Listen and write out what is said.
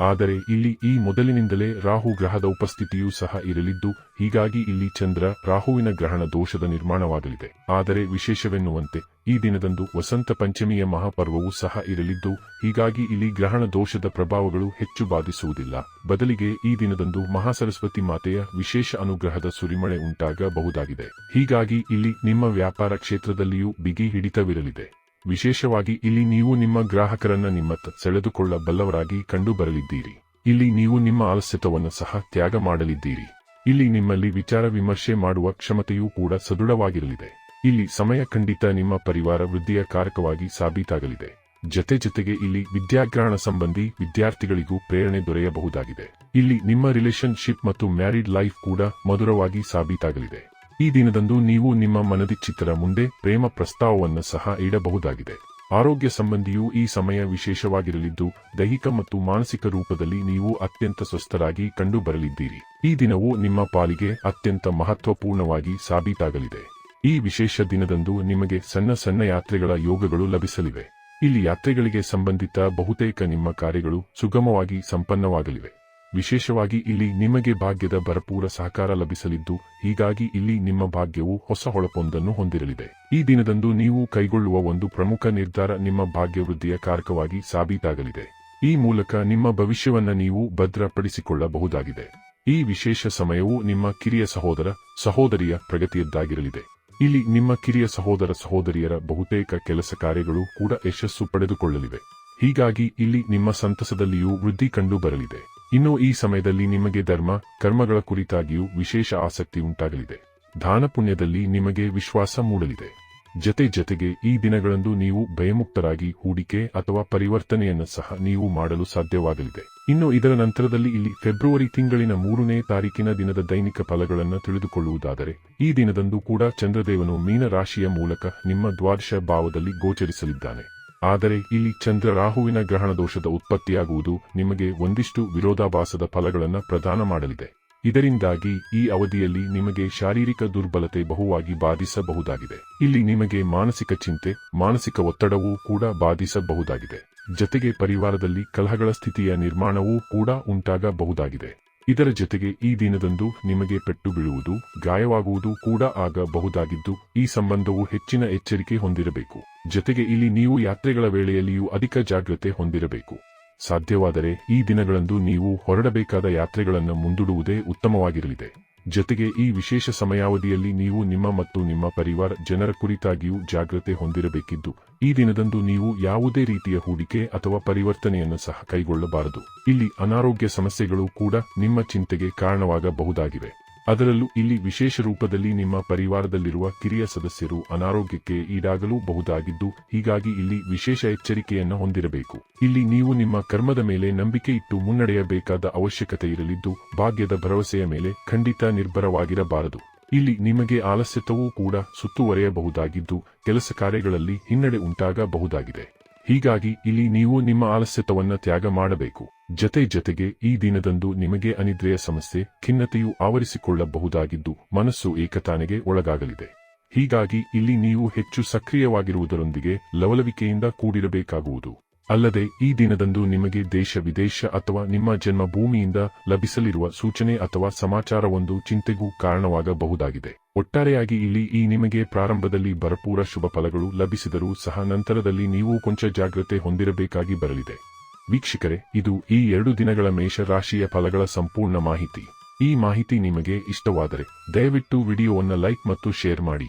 ಆದರೆ ಇಲ್ಲಿ ಈ ಮೊದಲಿನಿಂದಲೇ ರಾಹು ಗ್ರಹದ ಉಪಸ್ಥಿತಿಯೂ ಸಹ ಇರಲಿದ್ದು, ಹೀಗಾಗಿ ಇಲ್ಲಿ ಚಂದ್ರ ರಾಹುವಿನ ಗ್ರಹಣ ದೋಷದ ನಿರ್ಮಾಣವಾಗಲಿದೆ. ಆದರೆ ವಿಶೇಷವೆನ್ನುವಂತೆ, ಈ ದಿನದಂದು ವಸಂತ ಪಂಚಮಿಯ ಮಹಾಪರ್ವವೂ ಸಹ ಇರಲಿದ್ದು, ಹೀಗಾಗಿ ಇಲ್ಲಿ ಗ್ರಹಣ ದೋಷದ ಪ್ರಭಾವಗಳು ಹೆಚ್ಚು ಬಾಧಿಸುವುದಿಲ್ಲ. ಬದಲಿಗೆ ಈ ದಿನದಂದು ಮಹಾಸರಸ್ವತಿ ಮಾತೆಯ ವಿಶೇಷ ಅನುಗ್ರಹದ ಸುರಿಮಳೆ ಉಂಟಾಗಬಹುದಾಗಿದೆ. ಹೀಗಾಗಿ ಇಲ್ಲಿ ನಿಮ್ಮ ವ್ಯಾಪಾರ ಕ್ಷೇತ್ರದಲ್ಲಿಯೂ ಬಿಗಿ ಹಿಡಿತವಿರಲಿದೆ. ವಿಶೇಷವಾಗಿ ಇಲ್ಲಿ ನೀವು ನಿಮ್ಮ ಗ್ರಾಹಕರನ್ನ ನಿಮ್ಮತ್ತ ಸೆಳೆದುಕೊಳ್ಳಬಲ್ಲವರಾಗಿ ಕಂಡುಬರಲಿದ್ದೀರಿ. ಇಲ್ಲಿ ನೀವು ನಿಮ್ಮ ಆಲಸ್ಯತವನ್ನು ಸಹ ತ್ಯಾಗ ಮಾಡಲಿದ್ದೀರಿ. ಇಲ್ಲಿ ನಿಮ್ಮಲ್ಲಿ ವಿಚಾರ ವಿಮರ್ಶೆ ಮಾಡುವ ಕ್ಷಮತೆಯೂ ಕೂಡ ಸದೃಢವಾಗಿರಲಿದೆ. ಇಲ್ಲಿ ಸಮಯ ಖಂಡಿತ ನಿಮ್ಮ ಪರಿವಾರ ವೃದ್ಧಿಯ ಕಾರಕವಾಗಿ ಸಾಬೀತಾಗಲಿದೆ. ಜತೆ ಜತೆಗೆ ಇಲ್ಲಿ ವಿದ್ಯಾಗ್ರಹಣ ಸಂಬಂಧಿ ವಿದ್ಯಾರ್ಥಿಗಳಿಗೂ ಪ್ರೇರಣೆ ದೊರೆಯಬಹುದಾಗಿದೆ. ಇಲ್ಲಿ ನಿಮ್ಮ ರಿಲೇಶನ್ಶಿಪ್ ಮತ್ತು ಮ್ಯಾರಿಡ್ ಲೈಫ್ ಕೂಡ ಮಧುರವಾಗಿ ಸಾಬೀತಾಗಲಿದೆ. ಈ ದಿನದಂದು ನೀವು ನಿಮ್ಮ ಮನದಿಚ್ಚಿತರ ಮುಂದೆ ಪ್ರೇಮ ಪ್ರಸ್ತಾವವನ್ನು ಸಹ ಇಡಬಹುದಾಗಿದೆ. ಆರೋಗ್ಯ ಸಂಬಂಧಿಯು ಈ ಸಮಯ ವಿಶೇಷವಾಗಿರಲಿದ್ದು, ದೈಹಿಕ ಮತ್ತು ಮಾನಸಿಕ ರೂಪದಲ್ಲಿ ನೀವು ಅತ್ಯಂತ ಸ್ವಸ್ಥರಾಗಿ ಕಂಡುಬರಲಿದ್ದೀರಿ. ಈ ದಿನವು ನಿಮ್ಮ ಪಾಲಿಗೆ ಅತ್ಯಂತ ಮಹತ್ವಪೂರ್ಣವಾಗಿ ಸಾಬೀತಾಗಲಿದೆ. ಈ ವಿಶೇಷ ದಿನದಂದು ನಿಮಗೆ ಸಣ್ಣ ಸಣ್ಣ ಯಾತ್ರೆಗಳ ಯೋಗಗಳು ಲಭಿಸಲಿವೆ. ಇಲ್ಲಿ ಯಾತ್ರೆಗಳಿಗೆ ಸಂಬಂಧಿತ ಬಹುತೇಕ ನಿಮ್ಮ ಕಾರ್ಯಗಳು ಸುಗಮವಾಗಿ ಸಂಪನ್ನವಾಗಲಿವೆ. ವಿಶೇಷವಾಗಿ ಇಲ್ಲಿ ನಿಮಗೆ ಭಾಗ್ಯದ ಭರಪೂರ ಸಹಕಾರ ಲಭಿಸಲಿದ್ದು, ಹೀಗಾಗಿ ಇಲ್ಲಿ ನಿಮ್ಮ ಭಾಗ್ಯವು ಹೊಸ ಹೊಳಪೊಂದನ್ನು ಹೊಂದಿರಲಿದೆ. ಈ ದಿನದಂದು ನೀವು ಕೈಗೊಳ್ಳುವ ಒಂದು ಪ್ರಮುಖ ನಿರ್ಧಾರ ನಿಮ್ಮ ಭಾಗ್ಯವೃದ್ಧಿಯ ಕಾರಕವಾಗಿ ಸಾಬೀತಾಗಲಿದೆ. ಈ ಮೂಲಕ ನಿಮ್ಮ ಭವಿಷ್ಯವನ್ನು ನೀವು ಭದ್ರಪಡಿಸಿಕೊಳ್ಳಬಹುದಾಗಿದೆ. ಈ ವಿಶೇಷ ಸಮಯವು ನಿಮ್ಮ ಕಿರಿಯ ಸಹೋದರ, ಸಹೋದರಿಯ ಪ್ರಗತಿಯದ್ದಾಗಿರಲಿದೆ. ಇಲ್ಲಿ ನಿಮ್ಮ ಕಿರಿಯ ಸಹೋದರ, ಸಹೋದರಿಯರ ಬಹುತೇಕ ಕೆಲಸ ಕಾರ್ಯಗಳು ಕೂಡ ಯಶಸ್ಸು ಪಡೆದುಕೊಳ್ಳಲಿವೆ. ಹೀಗಾಗಿ ಇಲ್ಲಿ ನಿಮ್ಮ ಸಂತಸದಲ್ಲಿಯೂ ವೃದ್ಧಿ ಕಂಡು ಬರಲಿದೆ ಇನ್ನು ಈ ಸಮಯದಲ್ಲಿ ನಿಮಗೆ ಧರ್ಮ, ಕರ್ಮಗಳ ಕುರಿತಾಗಿಯೂ ವಿಶೇಷ ಆಸಕ್ತಿ ಉಂಟಾಗಲಿದೆ. ದಾನ ಪುಣ್ಯದಲ್ಲಿ ನಿಮಗೆ ವಿಶ್ವಾಸ ಮೂಡಲಿದೆ. ಜತೆ ಜತೆಗೆ ಈ ದಿನಗಳಂದು ನೀವು ಭಯಮುಕ್ತರಾಗಿ ಹೂಡಿಕೆ ಅಥವಾ ಪರಿವರ್ತನೆಯನ್ನು ಸಹ ನೀವು ಮಾಡಲು ಸಾಧ್ಯವಾಗಲಿದೆ. ಇನ್ನು ಇದರ ನಂತರದಲ್ಲಿ ಇಲ್ಲಿ ಫೆಬ್ರವರಿ ತಿಂಗಳಿನ ಮೂರನೇ ತಾರೀಕಿನ ದಿನದ ದೈನಿಕ ಫಲಗಳನ್ನು ತಿಳಿದುಕೊಳ್ಳುವುದಾದರೆ, ಈ ದಿನದಂದು ಕೂಡ ಚಂದ್ರದೇವನು ಮೀನ ರಾಶಿಯ ಮೂಲಕ ನಿಮ್ಮ ದ್ವಾದಶ ಭಾವದಲ್ಲಿ ಗೋಚರಿಸಲಿದ್ದಾನೆ. ಆದರೆ ಇಲ್ಲಿ ಚಂದ್ರ ರಾಹುವಿನ ಗ್ರಹಣ ದೋಷದ ಉತ್ಪತ್ತಿಯಾಗುವುದು ನಿಮಗೆ ಒಂದಿಷ್ಟು ವಿರೋಧಾಭಾಸದ ಫಲಗಳನ್ನು ಪ್ರದಾನ ಮಾಡಲಿದೆ. ಇದರಿಂದಾಗಿ ಈ ಅವಧಿಯಲ್ಲಿ ನಿಮಗೆ ಶಾರೀರಿಕ ದುರ್ಬಲತೆ ಬಹುವಾಗಿ ಬಾಧಿಸಬಹುದಾಗಿದೆ. ಇಲ್ಲಿ ನಿಮಗೆ ಮಾನಸಿಕ ಚಿಂತೆ, ಮಾನಸಿಕ ಒತ್ತಡವೂ ಕೂಡ ಬಾಧಿಸಬಹುದಾಗಿದೆ. ಜತೆಗೆ ಪರಿವಾರದಲ್ಲಿ ಕಲಹಗಳ ಸ್ಥಿತಿಯ ನಿರ್ಮಾಣವೂ ಕೂಡ ಉಂಟಾಗಬಹುದಾಗಿದೆ. ಇದರ ಜೊತೆಗೆ ಈ ದಿನದಂದು ನಿಮಗೆ ಪೆಟ್ಟು ಬೀಳುವುದು, ಗಾಯವಾಗುವುದು ಕೂಡ ಆಗಬಹುದಾಗಿದ್ದು, ಈ ಸಂಬಂಧವು ಹೆಚ್ಚಿನ ಎಚ್ಚರಿಕೆ ಹೊಂದಿರಬೇಕು. ಜೊತೆಗೆ ಇಲ್ಲಿ ನೀವು ಯಾತ್ರೆಗಳ ವೇಳೆಯಲ್ಲಿಯೂ ಅಧಿಕ ಜಾಗ್ರತೆ ಹೊಂದಿರಬೇಕು. ಸಾಧ್ಯವಾದರೆ ಈ ದಿನಗಳಂದು ನೀವು ಹೊರಡಬೇಕಾದ ಯಾತ್ರೆಗಳನ್ನು ಮುಂದೂಡುವುದೇ ಉತ್ತಮವಾಗಿರಲಿದೆ. ಜೊತೆಗೆ ಈ ವಿಶೇಷ ಸಮಯಾವಧಿಯಲ್ಲಿ ನೀವು ನಿಮ್ಮ ಮತ್ತು ನಿಮ್ಮ ಪರಿವಾರ ಜನರ ಕುರಿತಾಗಿಯೂ ಜಾಗ್ರತೆ ಹೊಂದಿರಬೇಕಿದ್ದು, ಈ ದಿನದಂದು ನೀವು ಯಾವುದೇ ರೀತಿಯ ಹೂಡಿಕೆ ಅಥವಾ ಪರಿವರ್ತನೆಯನ್ನು ಸಹ ಕೈಗೊಳ್ಳಬಾರದು. ಇಲ್ಲಿ ಅನಾರೋಗ್ಯ ಸಮಸ್ಯೆಗಳು ಕೂಡ ನಿಮ್ಮ ಚಿಂತೆಗೆ ಕಾರಣವಾಗಬಹುದಾಗಿವೆ. ಅದರಲ್ಲೂ ಇಲ್ಲಿ ವಿಶೇಷ ರೂಪದಲ್ಲಿ ನಿಮ್ಮ ಪರಿವಾರದಲ್ಲಿರುವ ಕಿರಿಯ ಸದಸ್ಯರು ಅನಾರೋಗ್ಯಕ್ಕೆ ಈಡಾಗಲೂ ಬಹುದಾಗಿದ್ದು ಹೀಗಾಗಿ ಇಲ್ಲಿ ವಿಶೇಷ ಎಚ್ಚರಿಕೆಯನ್ನು ಹೊಂದಿರಬೇಕು. ಇಲ್ಲಿ ನೀವು ನಿಮ್ಮ ಕರ್ಮದ ಮೇಲೆ ನಂಬಿಕೆ ಇಟ್ಟು ಮುನ್ನಡೆಯಬೇಕಾದ ಅವಶ್ಯಕತೆ ಇರಲಿದ್ದು, ಭಾಗ್ಯದ ಭರವಸೆಯ ಮೇಲೆ ಖಂಡಿತ ನಿರ್ಭರವಾಗಿರಬಾರದು. ಇಲ್ಲಿ ನಿಮಗೆ ಆಲಸ್ಯತವೂ ಕೂಡ ಸುತ್ತುವರೆಯಬಹುದಾಗಿದ್ದು, ಕೆಲಸ ಕಾರ್ಯಗಳಲ್ಲಿ ಹಿನ್ನಡೆ ಉಂಟಾಗಬಹುದಾಗಿದೆ. ಹೀಗಾಗಿ ಇಲ್ಲಿ ನೀವು ನಿಮ್ಮ ಆಲಸ್ಯತವನ್ನ ತ್ಯಾಗ ಮಾಡಬೇಕು. ಜತೆ ಜತೆಗೆ ಈ ದಿನದಂದು ನಿಮಗೆ ಅನಿದ್ರೆಯ ಸಮಸ್ಯೆ, ಖಿನ್ನತೆಯು ಆವರಿಸಿಕೊಳ್ಳಬಹುದಾಗಿದ್ದು ಮನಸ್ಸು ಏಕತಾನೆಗೆ ಒಳಗಾಗಲಿದೆ. ಹೀಗಾಗಿ ಇಲ್ಲಿ ನೀವು ಹೆಚ್ಚು ಸಕ್ರಿಯವಾಗಿರುವುದರೊಂದಿಗೆ ಲವಲವಿಕೆಯಿಂದ ಕೂಡಿರಬೇಕಾಗುವುದು. ಅಲ್ಲದೆ ಈ ದಿನದಂದು ನಿಮಗೆ ದೇಶ ವಿದೇಶ ಅಥವಾ ನಿಮ್ಮ ಜನ್ಮಭೂಮಿಯಿಂದ ಲಭಿಸಲಿರುವ ಸೂಚನೆ ಅಥವಾ ಸಮಾಚಾರವೊಂದು ಚಿಂತೆಗೂ ಕಾರಣವಾಗಬಹುದಾಗಿದೆ. ಒಟ್ಟಾರೆಯಾಗಿ ಇಲ್ಲಿ ಈ ನಿಮಗೆ ಪ್ರಾರಂಭದಲ್ಲಿ ಭರಪೂರ ಶುಭ ಫಲಗಳು ಲಭಿಸಿದರೂ ಸಹ ನಂತರದಲ್ಲಿ ನೀವು ಕೊಂಚ ಜಾಗ್ರತೆ ಹೊಂದಿರಬೇಕಾಗಿ ಬರಲಿದೆ. ವೀಕ್ಷಕರೇ, ಇದು ಈ ಎರಡು ದಿನಗಳ ಮೇಷ ರಾಶಿಯ ಫಲಗಳ ಸಂಪೂರ್ಣ ಮಾಹಿತಿ. ಈ ಮಾಹಿತಿ ನಿಮಗೆ ಇಷ್ಟವಾದರೆ ದಯವಿಟ್ಟು ವಿಡಿಯೋವನ್ನು ಲೈಕ್ ಮತ್ತು ಶೇರ್ ಮಾಡಿ.